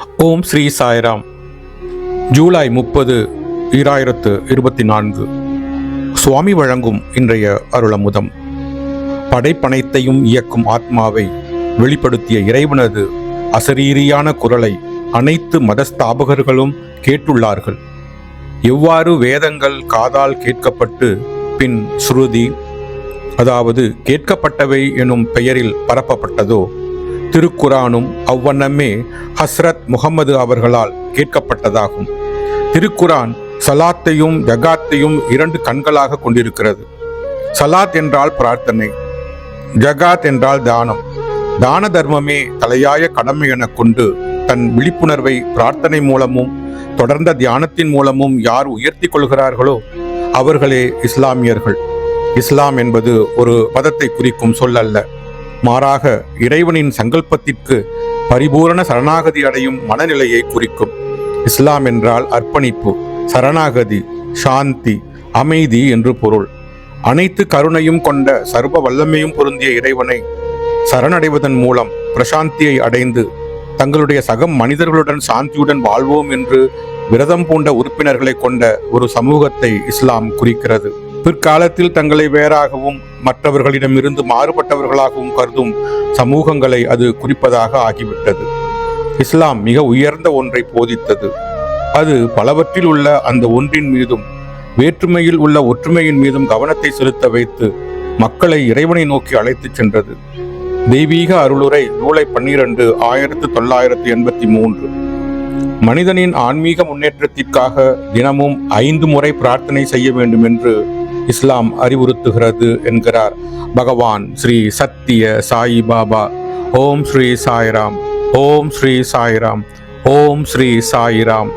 ஓம் ஸ்ரீ சாய்ராம். ஜூலை முப்பது ஈராயிரத்து இருபத்தி நான்கு சுவாமி வழங்கும் இன்றைய அருளமுதம். படைப்பனைத்தையும் இயக்கும் ஆத்மாவை வெளிப்படுத்திய இறைவனது அசரீரியான குரலை அனைத்து மதஸ்தாபகர்களும் கேட்டுள்ளார்கள். எவ்வாறு வேதங்கள் காதால் கேட்கப்பட்டு பின் ஸ்ருதி அதாவது கேட்கப்பட்டவை எனும் பெயரில் பரப்பப்பட்டதோ திருக்குரானும் அவ்வண்ணமே ஹஸ்ரத் முகமது அவர்களால் கேட்கப்பட்டதாகும். திருக்குரான் சலாத்தையும் ஜகாத்தையும் இரண்டு கண்களாக கொண்டிருக்கிறது. சலாத் என்றால் பிரார்த்தனை ஜகாத் என்றால் தானம். தான தர்மமே தலையாய கடமை எனக் கொண்டு தன் விழிப்புணர்வை பிரார்த்தனை மூலமும் தொடர்ந்த தியானத்தின் மூலமும் யார் உயர்த்தி கொள்கிறார்களோ அவர்களே இஸ்லாமியர்கள். இஸ்லாம் என்பது ஒரு மதத்தை குறிக்கும் சொல் அல்ல மாறாக இறைவனின் சங்கல்பத்திற்கு பரிபூரண சரணாகதி அடையும் மனநிலையை குறிக்கும். இஸ்லாம் என்றால் அர்ப்பணிப்பு சரணாகதி சாந்தி அமைதி என்று பொருள். அனைத்து கருணையும் கொண்ட சர்வ வல்லமையும் பொருந்திய இறைவனை சரணடைவதன் மூலம் பிரசாந்தியை அடைந்து தங்களுடைய சக மனிதர்களுடன் சாந்தியுடன் வாழ்வோம் என்று விரதம் பூண்ட உறுப்பினர்களை கொண்ட ஒரு சமூகத்தை இஸ்லாம் குறிக்கிறது. பிற்காலத்தில் தங்களை வேறாகவும் மற்றவர்களிடமிருந்து மாறுபட்டவர்களாகவும் கருதும் சமூகங்களை அது குறிப்பதாக ஆகிவிட்டது இஸ்லாம் மிக உயர்ந்த ஒன்றை போதித்தது. அது பலவற்றில் உள்ள அந்த ஒன்றின் மீதும் வேற்றுமையில் உள்ள ஒற்றுமையின் மீதும் கவனத்தை செலுத்த வைத்து மக்களை இறைவனை நோக்கி அழைத்துச் சென்றது. தெய்வீக அருளுரை ஜூலை பன்னிரண்டு ஆயிரத்து தொள்ளாயிரத்து எண்பத்தி மூன்று. மனிதனின் ஆன்மீக முன்னேற்றத்திற்காக தினமும் ஐந்து முறை பிரார்த்தனை செய்ய வேண்டும் என்று இஸ்லாம் அறிவுறுத்துகிறது என்கிறார். பகவான் ஸ்ரீ சத்திய சாயி பாபா. ஓம் ஸ்ரீ சாய்ராம். ஓம் ஸ்ரீ சாய்ராம். ஓம் ஸ்ரீ சாய்ராம்.